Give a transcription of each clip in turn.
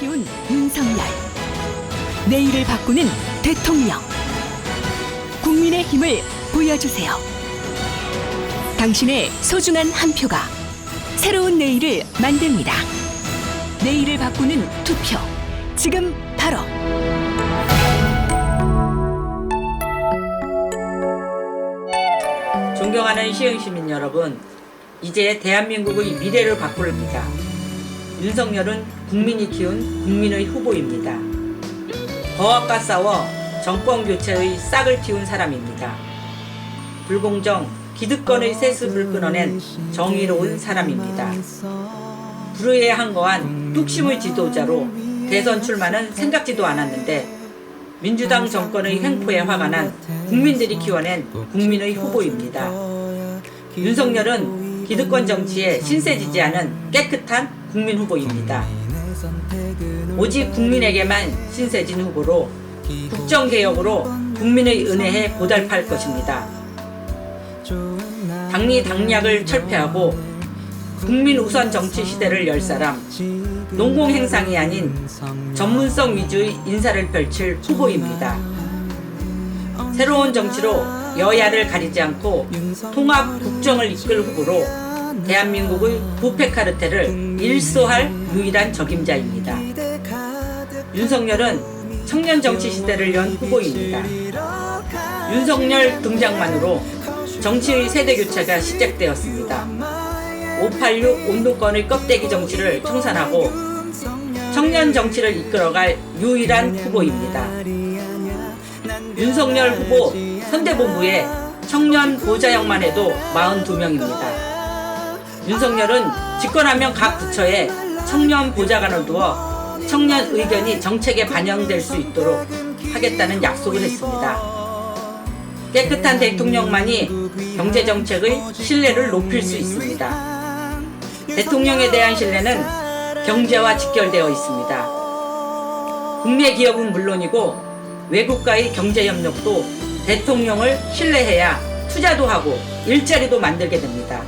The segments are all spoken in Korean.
키운 윤석열. 내일을 바꾸는 대통령. 국민의 힘을 보여주세요. 당신의 소중한 한 표가 새로운 내일을 만듭니다. 내일을 바꾸는 투표. 지금 바로. 존경하는 시흥시민 여러분, 이제 대한민국의 미래를 기자. 윤석열은 국민이 키운 국민의 후보입니다. 거학과 싸워 정권 교체의 싹을 틔운 사람입니다. 불공정, 기득권의 세습을 끊어낸 정의로운 사람입니다. 불의에 항거한 뚝심의 지도자로 대선 출마는 생각지도 않았는데 민주당 정권의 횡포에 화가 난 국민들이 키워낸 국민의 후보입니다. 윤석열은 기득권 정치에 신세지지 않은 깨끗한 국민 후보입니다. 오직 국민에게만 신세진 후보로 국정개혁으로 국민의 은혜에 보답할 것입니다. 당리 당략을 철폐하고 국민 우선 정치 시대를 열 사람, 농공 행상이 아닌 전문성 위주의 인사를 펼칠 후보입니다. 새로운 정치로 여야를 가리지 않고 통합 국정을 이끌 후보로 대한민국의 부패 카르텔을 일소할 유일한 적임자입니다. 윤석열은 청년 정치 시대를 연 후보입니다. 윤석열 등장만으로 정치의 세대 교체가 시작되었습니다. 586 운동권의 껍데기 정치를 청산하고 청년 정치를 이끌어갈 유일한 후보입니다. 윤석열 후보 선대본부에 청년 보좌역만 해도 42명입니다. 윤석열은 집권하면 각 부처에 청년 보좌관을 두어 청년 의견이 정책에 반영될 수 있도록 하겠다는 약속을 했습니다. 깨끗한 대통령만이 경제정책의 신뢰를 높일 수 있습니다. 대통령에 대한 신뢰는 경제와 직결되어 있습니다. 국내 기업은 물론이고 외국과의 경제 협력도 대통령을 신뢰해야 투자도 하고 일자리도 만들게 됩니다.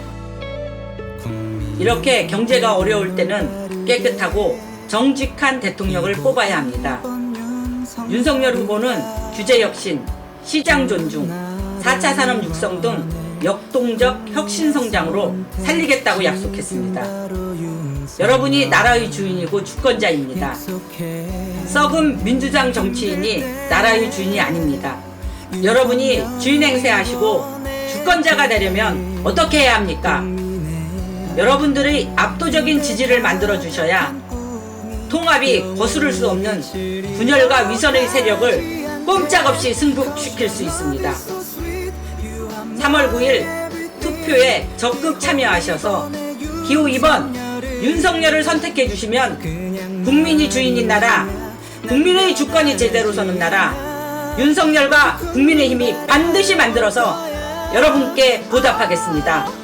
이렇게 경제가 어려울 때는 깨끗하고 정직한 대통령을 뽑아야 합니다. 윤석열 후보는 규제 혁신, 시장 존중, 4차 산업 육성 등 역동적 혁신 성장으로 살리겠다고 약속했습니다. 여러분이 나라의 주인이고 주권자입니다. 썩은 민주당 정치인이 나라의 주인이 아닙니다. 여러분이 주인 행세하시고 주권자가 되려면 어떻게 해야 합니까? 여러분들의 압도적인 지지를 만들어 주셔야 통합이 거스를 수 없는 분열과 위선의 세력을 꼼짝없이 승복시킬 수 있습니다. 3월 9일 투표에 적극 참여하셔서 기호 2번 윤석열을 선택해 주시면 국민이 주인인 나라, 국민의 주권이 제대로 서는 나라, 윤석열과 국민의 힘이 반드시 만들어서 여러분께 보답하겠습니다.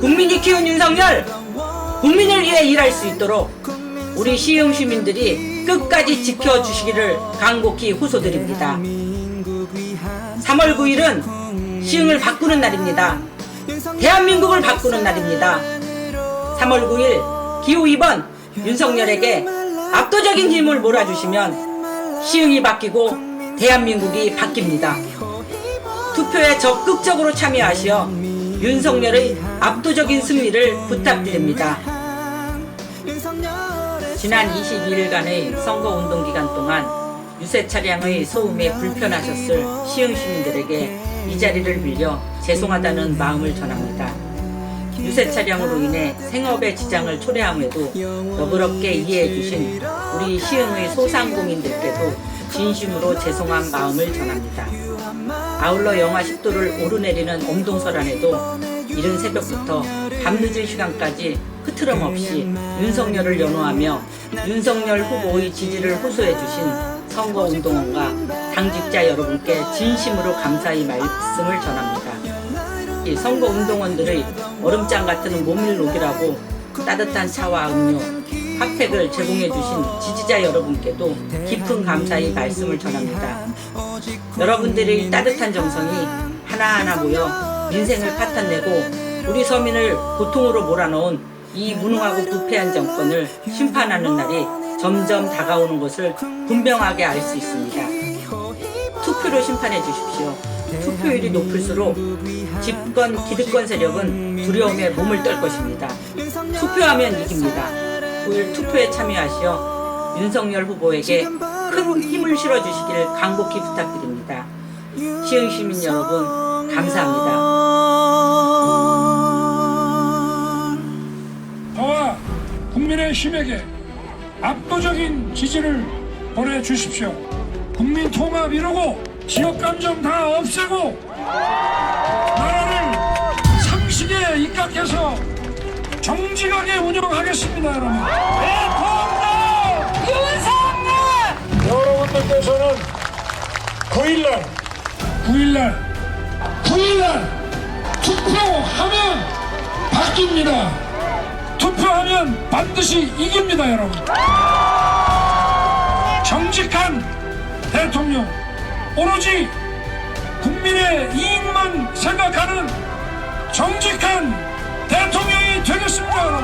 국민이 키운 윤석열, 국민을 위해 일할 수 있도록 우리 시흥 시민들이 끝까지 지켜주시기를 간곡히 호소드립니다. 3월 9일은 시흥을 바꾸는 날입니다. 대한민국을 바꾸는 날입니다. 3월 9일 기호 2번 윤석열에게 압도적인 힘을 몰아주시면 시흥이 바뀌고 대한민국이 바뀝니다. 투표에 적극적으로 참여하시어 윤석열의 압도적인 승리를 부탁드립니다. 지난 22일간의 선거운동 기간 동안 유세 차량의 소음에 불편하셨을 시흥 시민들에게 이 자리를 빌려 죄송하다는 마음을 전합니다. 유세 차량으로 인해 생업에 지장을 초래함에도 너그럽게 이해해 주신 우리 시흥의 소상공인들께도 진심으로 죄송한 마음을 전합니다. 아울러 영하 10도를 오르내리는 엄동설 안에도 이른 새벽부터 밤늦은 시간까지 흐트럼 없이 윤석열을 연호하며 윤석열 후보의 지지를 호소해 주신 선거운동원과 당직자 여러분께 진심으로 감사의 말씀을 전합니다. 이 선거운동원들의 얼음장 같은 모밀록이라고 따뜻한 차와 음료, 핫팩을 제공해 주신 지지자 여러분께도 깊은 감사의 말씀을 전합니다. 여러분들의 따뜻한 정성이 하나하나 모여 민생을 파탄내고 우리 서민을 고통으로 몰아넣은 이 무능하고 부패한 정권을 심판하는 날이 점점 다가오는 것을 분명하게 알 수 있습니다. 투표로 심판해 주십시오. 투표율이 높을수록 집권 기득권 세력은 두려움에 몸을 떨 것입니다. 투표하면 이깁니다. 9일 투표에 참여하시어 윤석열 후보에게 큰 힘을 실어주시기를 간곡히 부탁드립니다. 시흥 시민 여러분 감사합니다. 저와 국민의 힘에게 압도적인 지지를 보내주십시오. 국민 통합 이루고 지역 감정 다 없애고 나라를 상식에 입각해서 정직하게 운영하겠습니다, 여러분. 대통령 윤석열! 여러분들께서는 9일날 9일날 9일날 투표하면 바뀝니다. 투표하면 반드시 이깁니다, 여러분. 정직한 대통령, 오로지 국민의 이익만 생각하는 정직한 대통령이 되겠습니다.